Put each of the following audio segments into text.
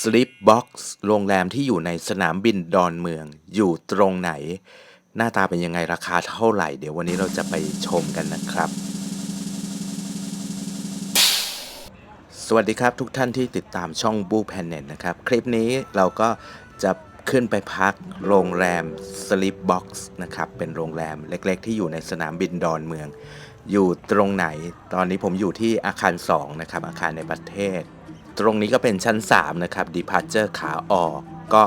Sleep Box โรงแรมที่อยู่ในสนามบินดอนเมือง อยู่ตรงไหน หน้าตาเป็นยังไงราคาเท่าไหร่ เดี๋ยววันนี้เราจะไปชมกันนะครับ สวัสดีครับทุกท่านที่ติดตามช่องบูแพนเน็ตนะครับ คลิปนี้เราก็จะขึ้นไปพักโรงแรม Sleep Box นะครับ เป็นโรงแรมเล็กๆ ที่อยู่ในสนามบินดอนเมือง อยู่ตรงไหน ตอนนี้ผมอยู่ที่อาคาร 2 นะครับ อาคารในประเทศ ตรงนี้ก็เป็นชั้น 3 นะครับ Departure ขาออก ก็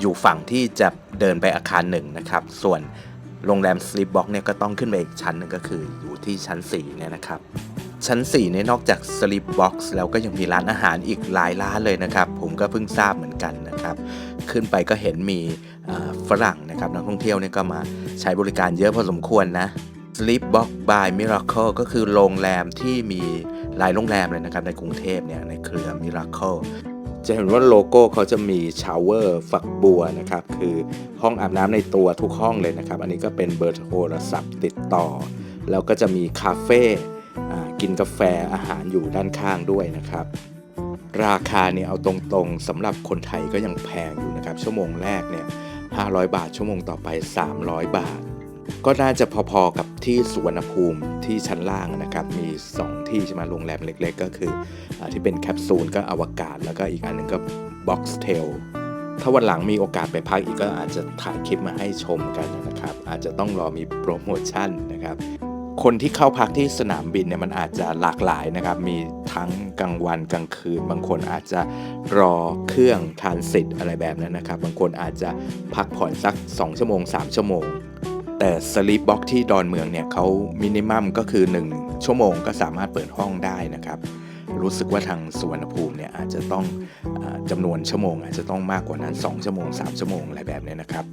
อยู่ฝั่งที่จะเดินไปอาคาร1นะครับ ส่วนโรงแรม Sleep Box เนี่ยก็ต้องขึ้นไปอีกชั้นหนึงก็คืออยู่ที่ชั้น 4 เนี่ยนะครับ ชั้น 4 เนี่ยนอกจาก Sleep Box แล้วก็ยังมีร้านอาหารอีกหลายร้านเลยนะครับ ผมก็เพิ่งทราบเหมือนกันนะครับ ขึ้นไปก็เห็นมีฝรั่งนะครับนักท่องเที่ยวเนี่ยก็มาใช้บริการเยอะพอสมควรนะ Sleep Box by Miracle ก็คือโรงแรมที่มี หลายโรงแรมเลยนะครับในกรุงเทพเนี่ยในเครือ Miracle จะเห็นว่าโลโก้เขาจะมีชาวเวอร์ฝักบัวนะครับคือห้องอาบน้ำในตัวทุกห้องเลยนะครับ อันนี้ก็เป็นเบอร์โทรศัพท์ติดต่อ แล้วก็จะมีคาเฟ่กินกาแฟอาหารอยู่ด้านข้างด้วยนะครับ ราคาเนี่ยเอาตรงๆสำหรับคนไทยก็ยังแพงอยู่นะครับ ชั่วโมงแรกเนี่ย500 บาท ชั่วโมงต่อไป 300 บาท ก็น่าจะพอๆกับที่สุวรรณภูมิที่ชั้นล่างนะครับ มี 2 ที่ใช่ไหมโรงแรมเล็ก ๆ ก็คืออที่เป็นแคปซูลก็อวกาศ แล้วก็อีกอันหนึงก็บ็อกซ์เทลถ้าวันหลังมีโอกาสไปพักอีกก็อาจจะถ่ายคลิปมาให้ชมกันนะครับ อาจจะต้องรอมีโปรโมชั่นนะครับคนที่เข้าพักที่สนามบินเนี่ยมันอาจจะหลากหลายนะครับ มีทั้งกลางวันกลางคืน บางคนอาจจะรอเครื่องทานสิทธิ์อะไรแบบนั้นนะครับ บางคนอาจจะพักผ่อนสัก 2 ชั่วโมง 3 ชั่วโมง แต่ Sleep Box ที่ดอนเมืองเนี่ยเขามินิมัมก็คือ 1 ชั่วโมงก็สามารถเปิดห้องได้นะครับ รู้สึกว่าทางสุวรรณภูมิเนี่ยอาจจะต้องอจำนวนชั่วโมง อาจจะต้องมากกว่านั้น 2 ชั่วโมง 3 ชั่วโมงอะไรแบบนี้นะครับ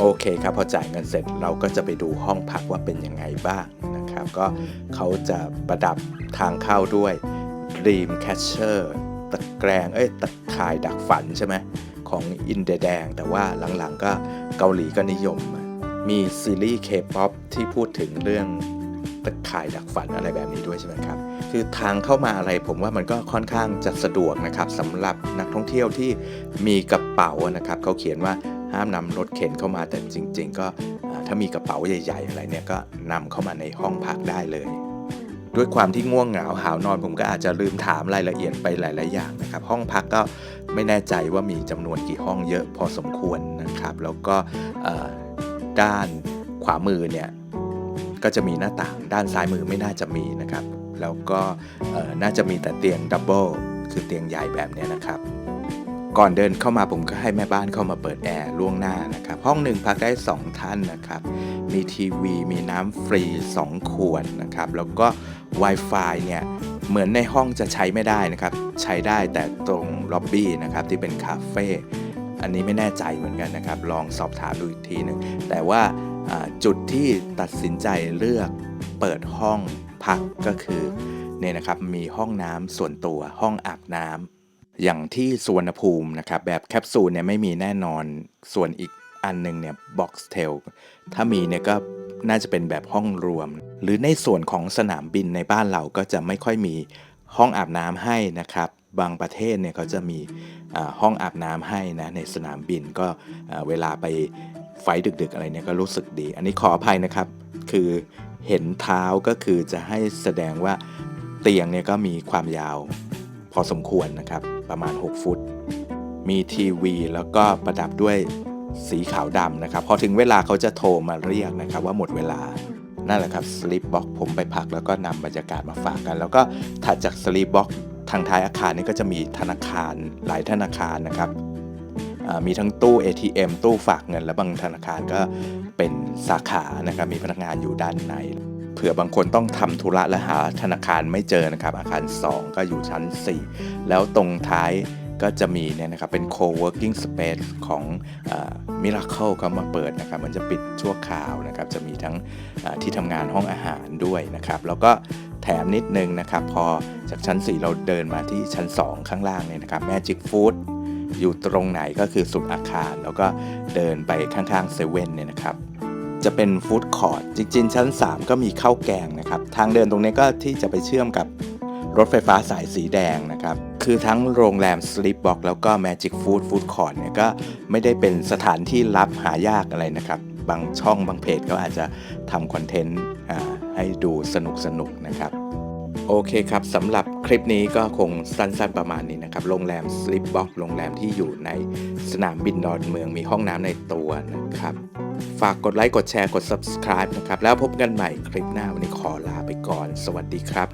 โอเคครับ พอจ่ายเงินเสร็จเราก็จะไปดูห้องพักว่าเป็นยังไงบ้างนะครับ ก็เขาจะประดับทางเข้าด้วย Dream Catcher ตะแกรงเอ้ยตะข่ายดักฝันใช่ไหมของอินเดียแดง แต่ว่าหลังๆก็เกาหลีก็นิยม มีซีรีส์ K-POP ที่พูดถึงเรื่องตะข่ายดักฝันอะไรแบบนี้ด้วยใช่ไหมครับ คือทางเข้ามาอะไรผมว่ามันก็ค่อนข้างจะสะดวกนะครับสำหรับนักท่องเที่ยวที่มีกระเป๋านะครับเขาเขียนว่าห้ามนำรถเข็นเข้ามาแต่จริง ๆ ก็ถ้ามีกระเป๋าใหญ่ ๆ อะไรเนี่ยก็นำเข้ามาในห้องพักได้เลย ด้วยความที่ง่วงเหงาหาวนอนผมก็อาจจะลืมถามรายละเอียดไปหลาย ๆ อย่างนะครับ ห้องพักก็ไม่แน่ใจว่ามีจำนวนกี่ห้องเยอะพอสมควรนะครับ แล้วก็ ด้านขวามือเนี่ยก็จะมีหน้าต่างด้านซ้ายมือไม่น่าจะมีนะครับ แล้วก็น่าจะมีแต่เตียงดับเบิลคือเตียงใหญ่แบบนี้นะครับ ก่อนเดินเข้ามาผมก็ให้แม่บ้านเข้ามาเปิดแอร์ล่วงหน้านะครับ ห้องหนึ่งพักได้ 2 ท่านนะครับ มีทีวีมีน้ำฟรี 2 ขวดนะครับ แล้วก็ Wi-Fi เนี่ยเหมือนในห้องจะใช้ไม่ได้นะครับ ใช้ได้แต่ตรงล็อบบี้นะครับที่เป็นคาเฟ่ อันนี้ไม่แน่ใจเหมือนกันนะครับ ลองสอบถามดูอีกทีหนึ่งแต่ว่าจุดที่ตัดสินใจเลือกเปิดห้องพักก็คือเนี่ยนะครับมีห้องน้ำส่วนตัวห้องอาบน้ำอย่างที่สวนภูมินะครับแบบแคปซูลเนี่ยไม่มีแน่นอนส่วนอีกอันหนึงเนี่ยบ็อกซ์เทลถ้ามีเนี่ยก็น่าจะเป็นแบบห้องรวม หรือในส่วนของสนามบินในบ้านเราก็จะไม่ค่อยมีห้องอาบน้ำให้นะครับ บางประเทศเนี่ยเขาจะมีห้องอาบน้ำให้นะในสนามบินก็เวลาไปไฟดึกๆอะไรเนี่ยก็รู้สึกดี อันนี้ขออภัยนะครับ คือเห็นเท้าก็คือจะให้แสดงว่าเตียงเนี่ยก็มีความยาวพอสมควรนะครับ ประมาณ 6 ฟุต มีทีวีแล้วก็ประดับด้วยสีขาวดำนะครับ พอถึงเวลาเขาจะโทรมาเรียกนะครับ ว่าหมดเวลานั่นแหละครับ Sleep Box ผมไปพักแล้วก็นำบรรยากาศมาฝากกัน แล้วก็ถัดจาก Sleep Box ทางท้ายอาคารนี่ก็จะมีธนาคารหลายธนาคารนะครับ มีทั้งตู้ ATM ตู้ฝากเงิน และบางธนาคารก็เป็นสาขานะครับ มีพนักงานอยู่ด้านในเผื่อบางคนต้องทำธุระและหาธนาคารไม่เจอนะครับ อาคาร 2 ก็อยู่ชั้น 4 แล้วตรงท้าย ก็จะมีเนี่ยนะครับเป็น co-working space ของมิราเคิลก็มาเปิดนะครับมันจะปิดชั่วคราวนะครับจะมีทั้งที่ทำงานห้องอาหารด้วยนะครับแล้วก็แถมนิดนึงนะครับพอจากชั้น 4 เราเดินมาที่ชั้น 2 ข้างล่างเนี่ยนะครับ Magic Food อยู่ตรงไหนก็คือสุดอาคาร แล้วก็เดินไปข้างๆเซเว่นเนี่ยนะครับจะเป็นฟู้ดคอร์ทจริงๆ ชั้น 3 ก็มีข้าวแกงนะครับ ทางเดินตรงนี้ก็ที่จะไปเชื่อมกับ รถไฟฟ้าสายสีแดงนะครับ คือทั้งโรงแรม Sleep Box แล้วก็ Magic Food Food Court เนี่ยก็ไม่ได้เป็นสถานที่รับหายากอะไรนะครับ บางช่องบางเพจก็อาจจะทำคอนเทนต์ให้ดูสนุกสนุกๆนะครับ โอเคครับสำหรับคลิปนี้ก็คงสั้นๆประมาณนี้นะครับ โรงแรม Sleep Box โรงแรมที่อยู่ในสนามบินดอนเมืองมีห้องน้ำในตัวนะครับฝากกดไลค์ กดแชร์ กด subscribe นะครับ แล้วพบกันใหม่คลิปหน้า วันนี้ขอลาไปก่อน สวัสดีครับ